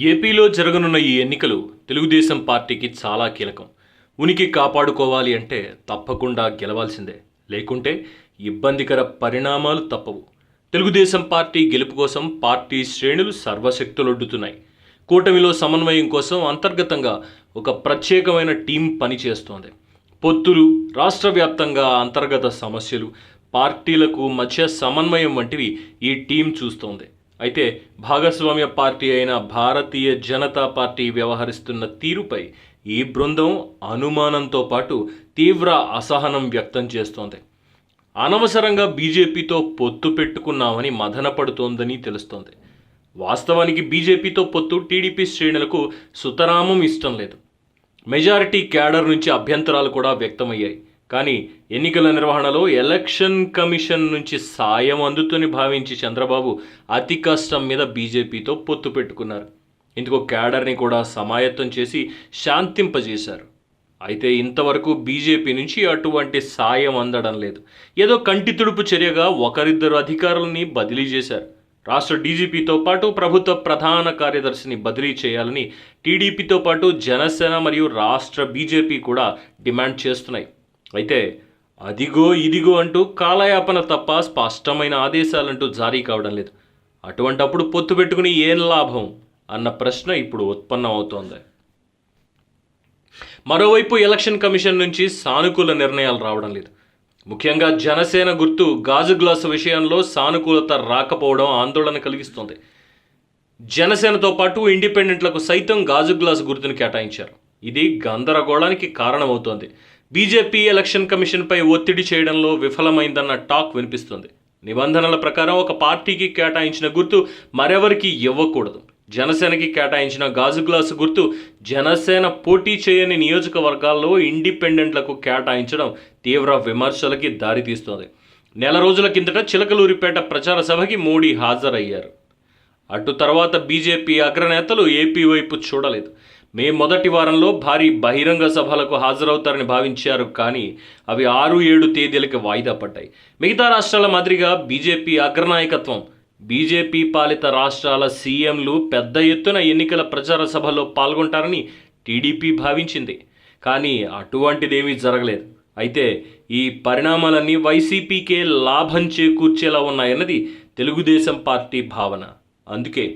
ఏపీలో జరగనున్న ఈ ఎన్నికలు తెలుగుదేశం పార్టీకి చాలా కీలకం. ఉనికి కాపాడుకోవాలి అంటే తప్పకుండా గెలవాల్సిందే. లేకుంటే ఇబ్బందికర పరిణామాలు తప్పవు. తెలుగుదేశం పార్టీ గెలుపు కోసం పార్టీ శ్రేణులు సర్వశక్తులొడ్డుతున్నాయి కూటమిలో సమన్వయం కోసం అంతర్గతంగా ఒక ప్రత్యేకమైన టీం పనిచేస్తోంది. పొత్తులు రాష్ట్ర వ్యాప్తంగా అంతర్గత సమస్యలు పార్టీలకు మధ్య సమన్వయం వంటివి ఈ టీం చూస్తోంది. అయితే భాగస్వామ్య పార్టీ అయిన భారతీయ జనతా పార్టీ వ్యవహరిస్తున్న తీరుపై ఈ బృందం అనుమానంతో పాటు తీవ్ర అసహనం వ్యక్తం చేస్తోంది. అనవసరంగా బీజేపీతో పొత్తు పెట్టుకున్నామని మదనపడుతోందని తెలుస్తోంది. వాస్తవానికి బీజేపీతో పొత్తు టీడీపీ శ్రేణులకు సుతరామం ఇష్టం లేదు. మెజారిటీ క్యాడర్ నుంచి అభ్యంతరాలు కూడా వ్యక్తమయ్యాయి. కానీ ఎన్నికల నిర్వహణలో ఎలక్షన్ కమిషన్ నుంచి సాయం అందుతుని భావించి చంద్రబాబు అతి కష్టం మీద బీజేపీతో పొత్తు పెట్టుకున్నారు. ఇందుకు క్యాడర్ని కూడా సమాయత్తం చేసి శాంతింపజేశారు. అయితే ఇంతవరకు బీజేపీ నుంచి అటువంటి సాయం అందడం లేదు. ఏదో కంటి తుడుపు చర్యగా ఒకరిద్దరు అధికారులని బదిలీ చేశారు. రాష్ట్ర డీజీపీతో పాటు ప్రభుత్వ ప్రధాన కార్యదర్శిని బదిలీ చేయాలని టీడీపీతో పాటు జనసేన మరియు రాష్ట్ర బీజేపీ కూడా డిమాండ్ చేస్తున్నాయి. అయితే అదిగో ఇదిగో అంటూ కాలయాపన తప్ప స్పష్టమైన ఆదేశాలంటూ జారీ కావడం లేదు. అటువంటప్పుడు పొత్తు పెట్టుకుని ఏం లాభం? అన్న ప్రశ్న ఇప్పుడు ఉత్పన్నం అవుతోంది మరోవైపు ఎలక్షన్ కమిషన్ నుంచి సానుకూల నిర్ణయాలు రావడం లేదు. ముఖ్యంగా జనసేన గుర్తు గాజు గ్లాసు విషయంలో సానుకూలత రాకపోవడం ఆందోళన కలిగిస్తుంది. జనసేనతో పాటు ఇండిపెండెంట్లకు సైతం గాజు గ్లాసు గుర్తును కేటాయించారు. ఇది గందరగోళానికి కారణమవుతోంది. బీజేపీ ఎలక్షన్ కమిషన్పై ఒత్తిడి చేయడంలో విఫలమైందన్న టాక్ వినిపిస్తుంది. నిబంధనల ప్రకారం ఒక పార్టీకి కేటాయించిన గుర్తు మరెవరికి ఇవ్వకూడదు. జనసేనకి కేటాయించిన గాజు గ్లాసు గుర్తు జనసేన పోటీ చేయని నియోజకవర్గాల్లో ఇండిపెండెంట్లకు కేటాయించడం తీవ్ర విమర్శలకి దారితీస్తోంది. నెల రోజుల కిందట చిలకలూరిపేట ప్రచార సభకి మోడీ హాజరయ్యారు. అటు తర్వాత బీజేపీ అగ్రనేతలు ఏపీ వైపు చూడలేదు. మే మొదటి వారంలో భారీ బహిరంగ సభలకు హాజరవుతారని భావించారు కానీ అవి ఆరు ఏడు తేదీలకి వాయిదా పడ్డాయి. మిగతా రాష్ట్రాల మాదిరిగా బీజేపీ అగ్రనాయకత్వం బీజేపీ పాలిత రాష్ట్రాల సీఎంలు పెద్ద ఎత్తున ఎన్నికల ప్రచార సభలో పాల్గొంటారని టీడీపీ భావించింది. కానీ అటువంటిదేమీ జరగలేదు. అయితే ఈ పరిణామాలన్నీ వైసీపీకే లాభం చేకూర్చేలా ఉన్నాయన్నది తెలుగుదేశం పార్టీ భావన. అందుకే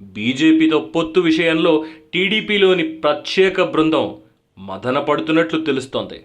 బీజేపీతో పొత్తు విషయంలో టీడీపీలోని ప్రత్యేక బృందం మదన పడుతున్నట్లు తెలుస్తోంది.